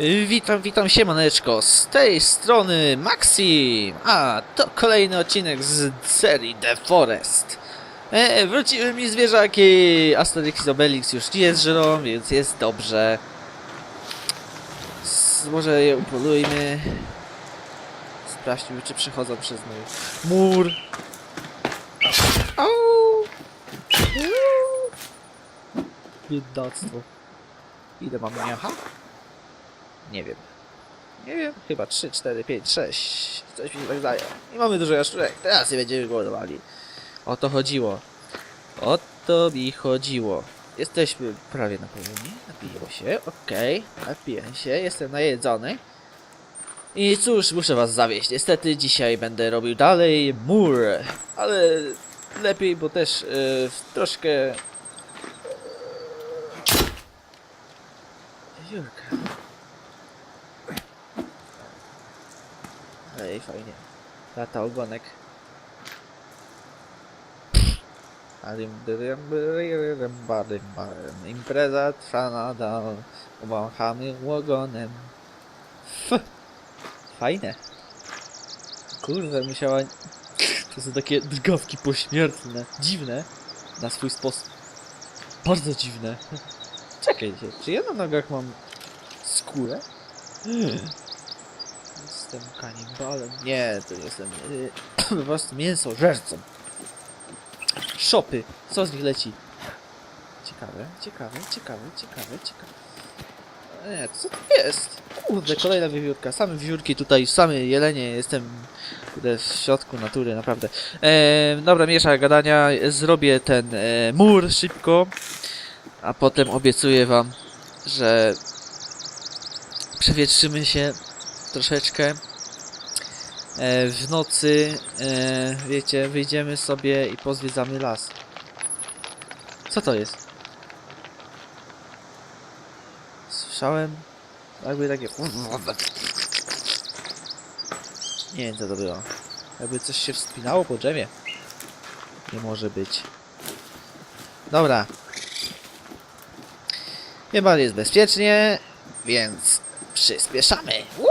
Witam, witam siemaneczko, z tej strony Maxim, a to kolejny odcinek z serii The Forest. E, wróciły mi zwierzaki, Asterix i Obelix już nie żrą, więc jest dobrze. S może je upolujmy. Sprawdźmy, czy przechodzą przez mój mur. Biedactwo. Ile mamy miacha? Nie wiem. Nie wiem, chyba 3, 4, 5, 6. Coś mi tak daje. I mamy dużo jaszczurek. Teraz nie będziemy głodowali. O to chodziło. O to mi chodziło. Jesteśmy prawie napełnieni. Napiję się, okej. Napiję się, jestem najedzony. I cóż, muszę was zawieść. Niestety dzisiaj będę robił dalej mur. Ale lepiej, bo też yy, troszkę... Jurka. Ej, fajnie. Lata ogonek. Impreza trwa nadal. Wąchamy ogonem. F. Fajne. Kurde, musiała... To są takie drgawki pośmiertne. Dziwne. Na swój sposób. Bardzo dziwne. Czekajcie, czy ja na nogach mam skórę? Jestem kanibalem. Nie, to nie jestem. Yy, po prostu mięso. Szopy. Co z nich leci? Ciekawe, ciekawe, ciekawe, ciekawe, ciekawe. Nie, co to jest? Kurde, kolejna wiewiórka. Same wiewiórki tutaj, same jelenie. Jestem kurde, w środku natury, naprawdę. E, dobra, miesza gadania. Zrobię ten e, mur szybko. A potem obiecuję wam, że przewietrzymy się troszeczkę. E, w nocy, e, wiecie, wyjdziemy sobie i pozwiedzamy las. Co to jest? Słyszałem jakby takie... Nie wiem co to było. Jakby coś się wspinało po drzewie. Nie może być. Dobra. Chyba jest bezpiecznie, więc przyspieszamy. Woo!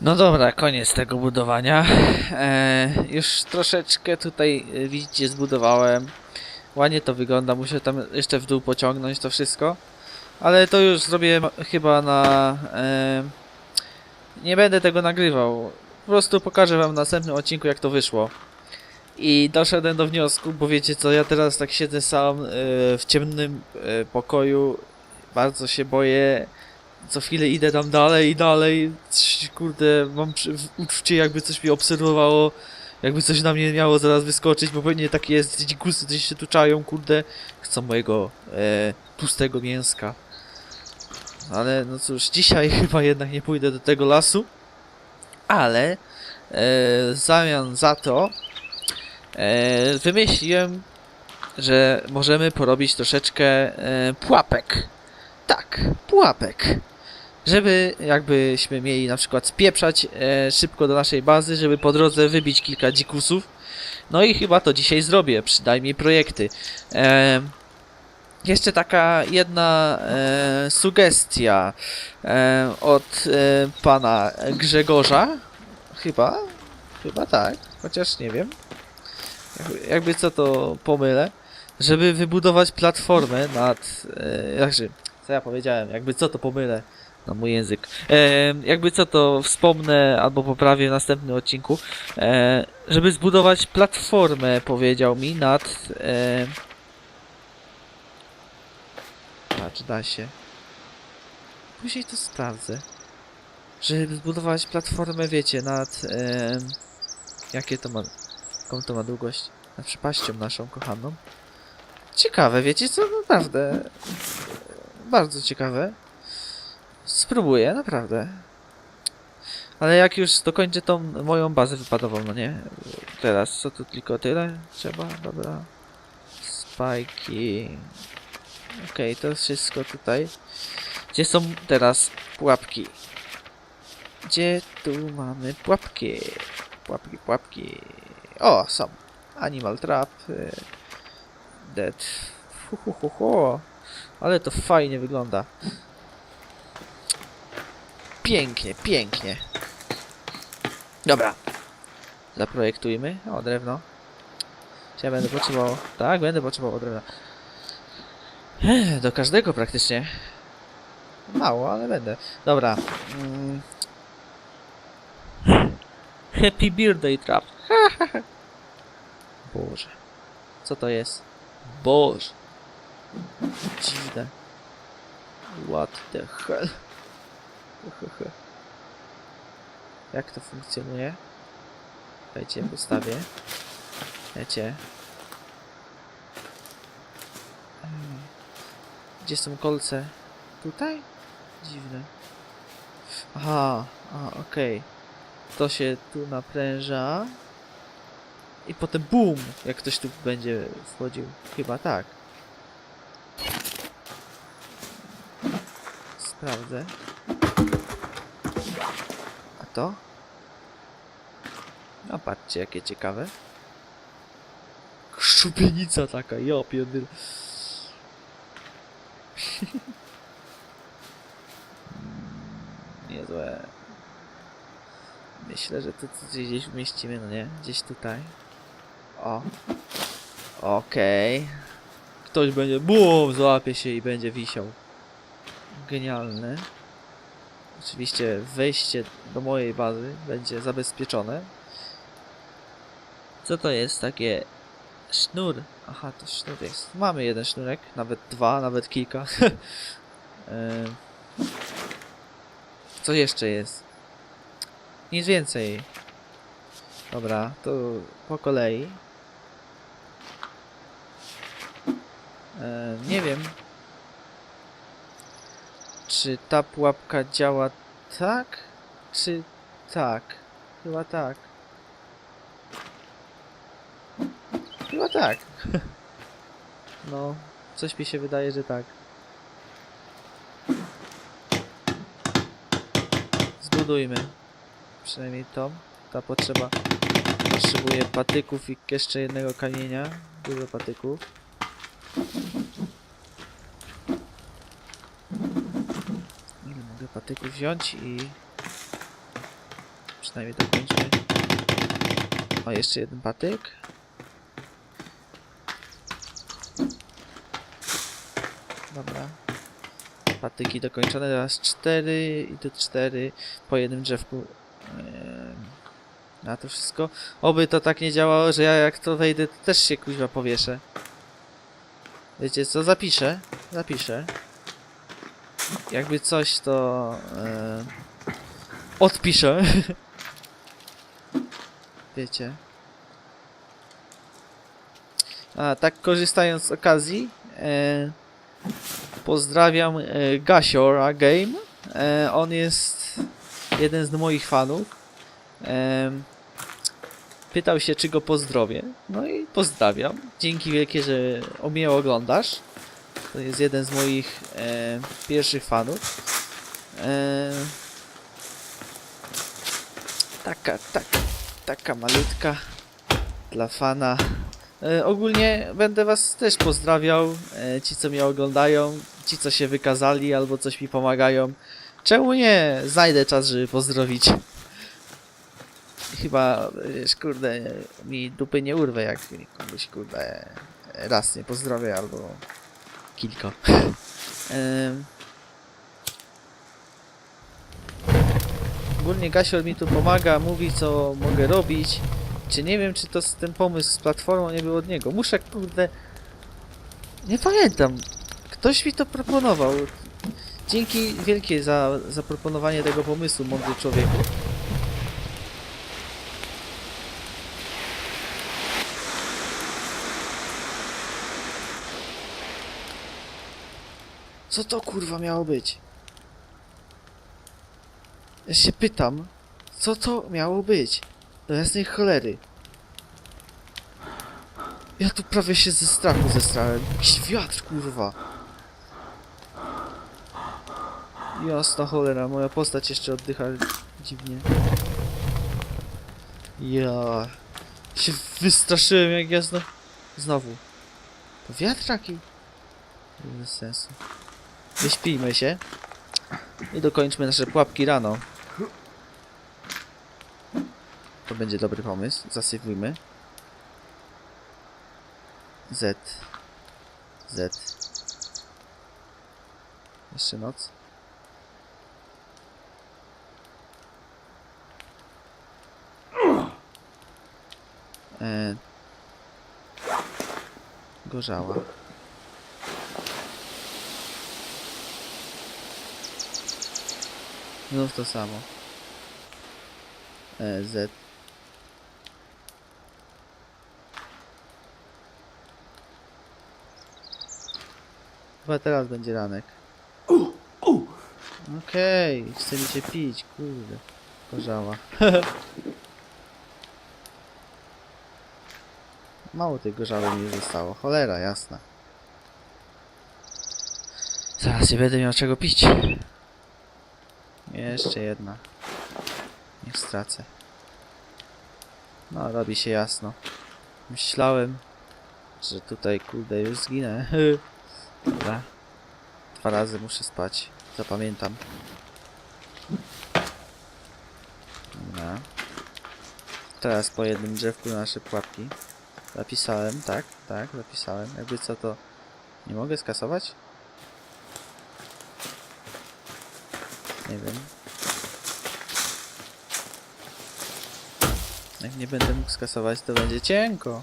No dobra, koniec tego budowania. E, już troszeczkę tutaj e, widzicie zbudowałem. Ładnie to wygląda, muszę tam jeszcze w dół pociągnąć to wszystko. Ale to już zrobię chyba na... E, nie będę tego nagrywał. Po prostu pokażę wam w następnym odcinku jak to wyszło. I doszedłem do wniosku, bo wiecie co, ja teraz tak siedzę sam e, w ciemnym e, pokoju. Bardzo się boję. Co chwilę idę tam dalej i dalej. Kurde, mam uczucie jakby coś mnie obserwowało. Jakby coś na mnie miało zaraz wyskoczyć, bo pewnie tak jest. Dzikusy coś się tu czają, kurde. Chcą mojego e, tłustego mięska. Ale no cóż, dzisiaj chyba jednak nie pójdę do tego lasu. Ale e, w zamian za to e, wymyśliłem, że możemy porobić troszeczkę e, pułapek. Tak, pułapek. Żeby jakbyśmy mieli na przykład spieprzać e, szybko do naszej bazy, żeby po drodze wybić kilka dzikusów. No i chyba to dzisiaj zrobię, przynajmniej projekty. E, jeszcze taka jedna e, sugestia e, od e, pana Grzegorza. Chyba, chyba tak, chociaż nie wiem. Jakby, co to pomylę. Żeby wybudować platformę nad. E, znaczy, co ja powiedziałem, jakby co to pomylę na mój język. E, jakby co to wspomnę albo poprawię w następnym odcinku. E, żeby zbudować platformę, powiedział mi, nad. E, patrz, da się. Później to sprawdzę. Żeby zbudować platformę, wiecie, nad. E, jakie to ma. Jaką to ma długość? Nad przepaścią naszą kochaną. Ciekawe, wiecie co? Naprawdę. Bardzo ciekawe. Spróbuję, naprawdę. Ale jak już dokończę tą moją bazę wypadową, no nie? Teraz co tu tylko tyle? Trzeba, dobra. Spajki. Okej, to wszystko tutaj. Gdzie są teraz pułapki? Gdzie tu mamy pułapki? Pułapki, pułapki. O, są. Animal Trap. y, Dead. Hu, hu, hu, hu. Ale to fajnie wygląda. Pięknie, pięknie. Dobra. Zaprojektujmy. O, drewno. Ja będę potrzebował? Tak, będę potrzebował drewna. Do każdego praktycznie. Mało, ale będę. Dobra. Mm. Happy birthday trap. Boże. Co to jest? Boże. Dziwne. What the hell? Jak to funkcjonuje? Dajcie, postawię. Hmm. Gdzie są kolce? Tutaj? Dziwne. Aha, okej. To się tu napręża. I potem BUM! Jak ktoś tu będzie wchodził. Chyba tak. Sprawdzę. To? No patrzcie, jakie ciekawe. Szubienica taka, ja pierdolę. Mm, Niezłe. Myślę, że to co gdzieś umieścimy, no nie? Gdzieś tutaj. O. Okej. Ktoś będzie BUM! Złapie się i będzie wisiał. Genialne. Oczywiście wejście do mojej bazy będzie zabezpieczone. Co to jest takie sznur? Aha, to sznur jest. Mamy jeden sznurek, nawet dwa, nawet kilka. Em, Co jeszcze jest? Nic więcej. Dobra, to po kolei. E, nie wiem, czy ta pułapka działa tak, czy tak? Chyba tak. Chyba tak. No, coś mi się wydaje, że tak. Zbudujmy. Przynajmniej to. Ta potrzeba. Potrzebuję patyków i jeszcze jednego kamienia. Dużo patyków. Ile mogę patyków wziąć i... przynajmniej dokończmy. O, jeszcze jeden patyk. Dobra. Patyki dokończone, teraz cztery i tu cztery po jednym drzewku. Em, Na to wszystko. Oby to tak nie działało, że ja jak to wejdę, to też się kuźwa powieszę. Wiecie co? Zapiszę. Zapiszę. Jakby coś, to... E, odpiszę. Wiecie. A, tak korzystając z okazji, e, pozdrawiam e, Gasiora Game. E, on jest jeden z moich fanów. Pytał się, czy go pozdrowię. No i pozdrawiam. Dzięki wielkie, że mnie oglądasz. To jest jeden z moich e, pierwszych fanów. E, taka, tak, taka malutka dla fana. E, ogólnie będę was też pozdrawiał. E, ci, co mnie oglądają, ci, co się wykazali albo coś mi pomagają. Czemu nie? Znajdę czas, żeby pozdrowić. Chyba, wiesz, kurde, mi dupy nie urwę, jak komuś, kurde, raz nie pozdrowię albo kilka. Ogólnie Gasior mi tu pomaga, mówi co mogę robić. Czy nie wiem, czy to ten pomysł z platformą nie był od niego. Muszę, kurde... Nie pamiętam. Ktoś mi to proponował. Dzięki wielkie za zaproponowanie tego pomysłu, mądry człowieku. Co to kurwa miało być? Ja się pytam, co to miało być? Do jasnej cholery. Ja tu prawie się ze strachu zestrałem. Jakiś wiatr, kurwa. Jasna cholera, moja postać jeszcze oddycha dziwnie. Ja się wystraszyłem jak ja znowu. To wiatraki? Bez sensu. Wyśpijmy się. I dokończmy nasze pułapki rano. To będzie dobry pomysł. Zasywujmy. Z. Z. Jeszcze noc. E... Gorzała. Znów to samo. E, Z. Chyba teraz będzie ranek. Okej, chce mi się pić, kurde. Korzała. Mało tej gorzały mi zostało. Cholera, jasna. Zaraz nie będę miał czego pić. Jeszcze jedna. Niech stracę. No, robi się jasno. Myślałem, że tutaj, kurde, już zginę. Dobra. Dwa razy muszę spać. Zapamiętam. Dobra. Teraz po jednym drzewku na nasze pułapki. Zapisałem, tak, tak, zapisałem. Jakby co to... Nie mogę skasować? Nie wiem. Jak nie będę mógł skasować, to będzie cienko.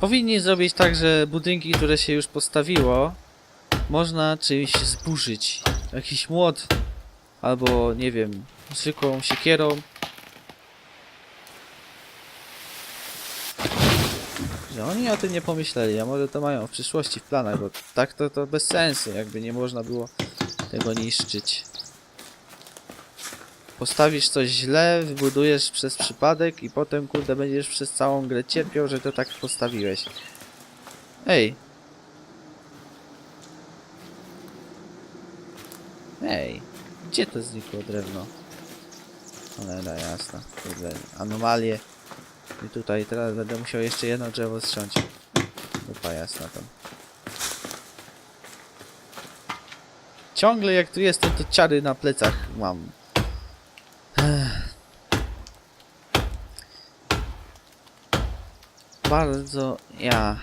Powinni zrobić tak, że budynki, które się już postawiło, można czymś zburzyć. Jakiś młot, albo nie wiem, zwykłą siekierą. Oni o tym nie pomyśleli, a może to mają w przyszłości w planach, bo tak to, to bez sensu, jakby nie można było tego niszczyć. Postawisz coś źle, wybudujesz przez przypadek i potem kurde będziesz przez całą grę cierpiał, że to tak postawiłeś. Ej. Ej. Gdzie to znikło drewno? Cholera jasna. Kurde, anomalie. I tutaj teraz będę musiał jeszcze jedno drzewo strząć. Dupa jasna tam. Ciągle jak tu jestem, to ciary na plecach mam. Bardzo ja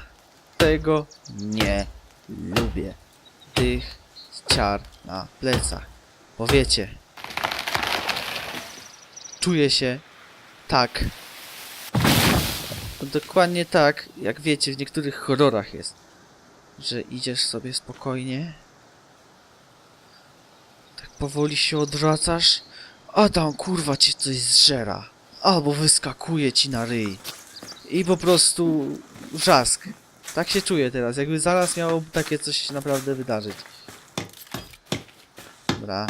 tego nie lubię. Tych ciar na plecach. Bo wiecie, czuję się tak. To dokładnie tak, jak wiecie, w niektórych horrorach jest. Że idziesz sobie spokojnie. Tak powoli się odwracasz. A tam kurwa cię coś zżera. Albo wyskakuje ci na ryj. I po prostu wrzask. Tak się czuję teraz, jakby zaraz miało takie coś naprawdę wydarzyć. Dobra.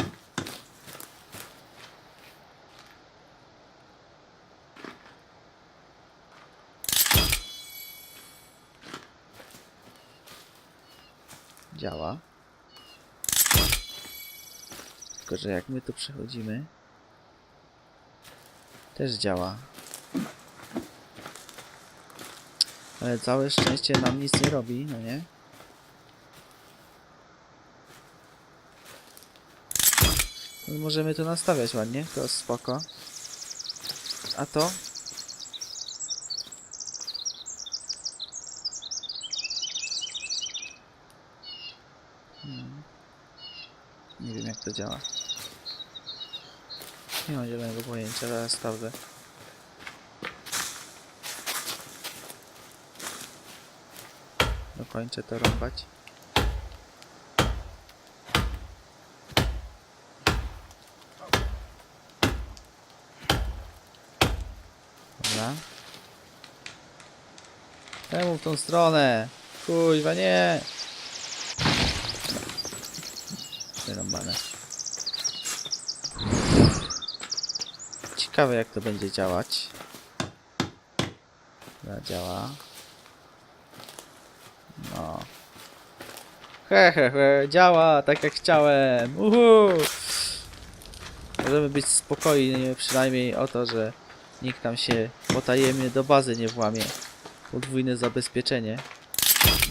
Działa. Tylko, że jak my tu przechodzimy, też działa. Ale całe szczęście nam nic nie robi, no nie? No możemy to nastawiać ładnie, to spoko. A to? Hmm. Nie wiem jak to działa. Nie mam zielonego pojęcia, zaraz sprawdzę. Dokończę to rąbać. Dobra. W tą stronę? Kuźwa, nie! Przerąbane. Ciekawe jak to będzie działać. Dobra, działa. No. He, he, he, działa tak jak chciałem. Uhu! Możemy być spokojni przynajmniej o to, że nikt tam się potajemnie do bazy nie włamie. Podwójne zabezpieczenie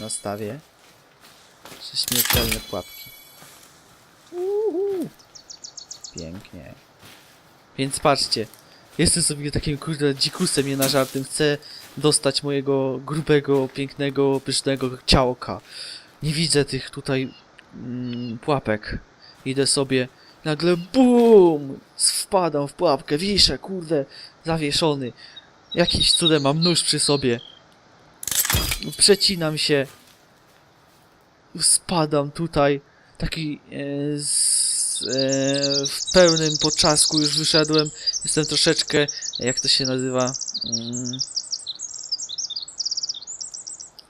nastawię. Trzy śmiertelne pułapki. Uhu! Pięknie. Więc patrzcie, jestem sobie takim kurde dzikusem nie na żartem. Chcę dostać mojego grubego, pięknego, pysznego ciałka. Nie widzę tych tutaj mm, pułapek. Idę sobie, nagle BUM! Wpadam w pułapkę, wiszę, kurde, zawieszony. Jakimś cudem mam nóż przy sobie. Przecinam się. Spadam tutaj. Taki e, z, w pełnym poczasku już wyszedłem. Jestem troszeczkę, jak to się nazywa? Mm,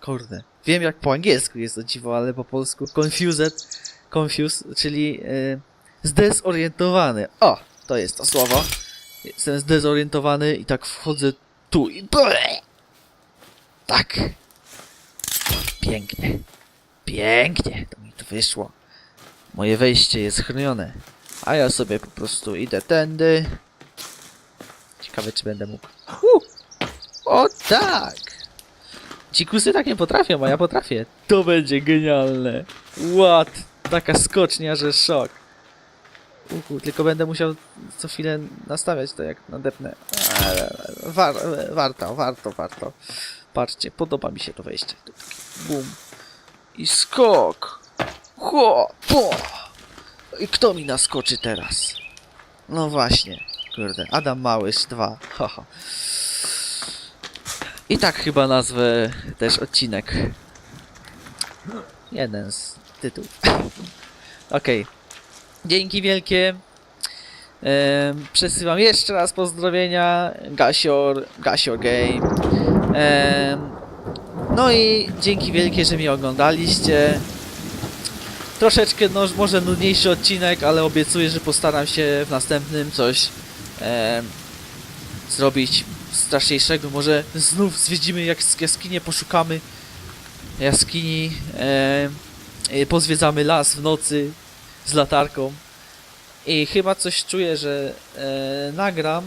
Kurde. Wiem jak po angielsku jest to dziwo, ale po polsku confused, confused, czyli e, zdezorientowany. O, to jest to słowo. Jestem zdezorientowany i tak wchodzę tu i! Tak. Pięknie. Pięknie. To mi tu wyszło. Moje wejście jest chronione. A ja sobie po prostu idę tędy. Ciekawe czy będę mógł. Hu! O tak! Dzikusy tak nie potrafią, a ja potrafię. To będzie genialne. What? Taka skocznia, że szok. Uhu, tylko będę musiał co chwilę nastawiać to jak nadepnę. War, warto, warto, warto. Patrzcie, podoba mi się to wejście. Bum. I skok. Ho, po. I kto mi naskoczy teraz? No właśnie. Kurde, Adam Małysz 2. Haha. I tak chyba nazwę też odcinek. Jeden z tytułów. Okej. Dzięki wielkie. Przesyłam jeszcze raz pozdrowienia. Gasior, Gasior Game. No i dzięki wielkie, że mnie oglądaliście. Troszeczkę no, może nudniejszy odcinek, ale obiecuję, że postaram się w następnym coś em, zrobić straszniejszego. Może znów zwiedzimy jak jaskinię, poszukamy jaskini, e, e, pozwiedzamy las w nocy z latarką. I chyba coś czuję, że e, nagram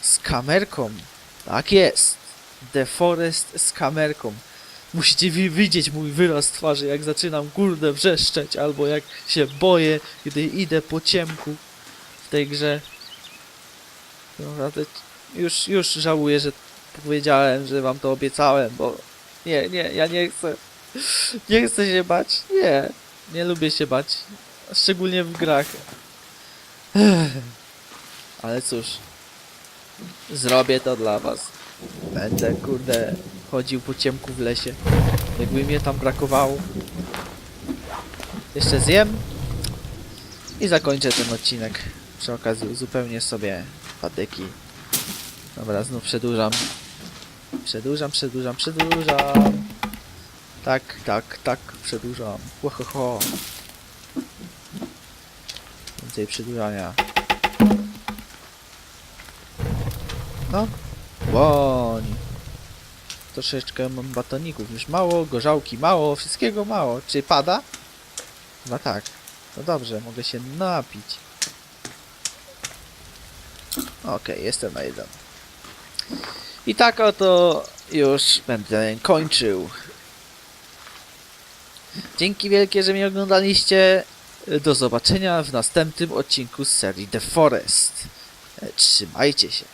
z kamerką. Tak jest. The Forest z kamerką. Musicie wi- widzieć mój wyraz twarzy, jak zaczynam kurde wrzeszczeć, albo jak się boję, gdy idę po ciemku w tej grze. Naprawdę już, już żałuję, że powiedziałem, że wam to obiecałem, bo nie, nie, ja nie chcę. Nie chcę się bać. Nie, nie lubię się bać. Szczególnie w grach. Ale cóż, zrobię to dla was. Będę, kurde, chodził po ciemku w lesie. Jakby mnie tam brakowało. Jeszcze zjem i zakończę ten odcinek. Przy okazji uzupełnię sobie patyki. Dobra, znów przedłużam. Przedłużam, przedłużam, przedłużam. Tak, tak, tak, przedłużam. Ho. Więcej przedłużania. No. Łoń. Troszeczkę mam batoników. Już mało, gorzałki mało, wszystkiego mało. Czy pada? No tak. No dobrze, mogę się napić. Okej, jestem na jeden. I tak oto już będę kończył. Dzięki wielkie, że mnie oglądaliście. Do zobaczenia w następnym odcinku z serii The Forest. Trzymajcie się.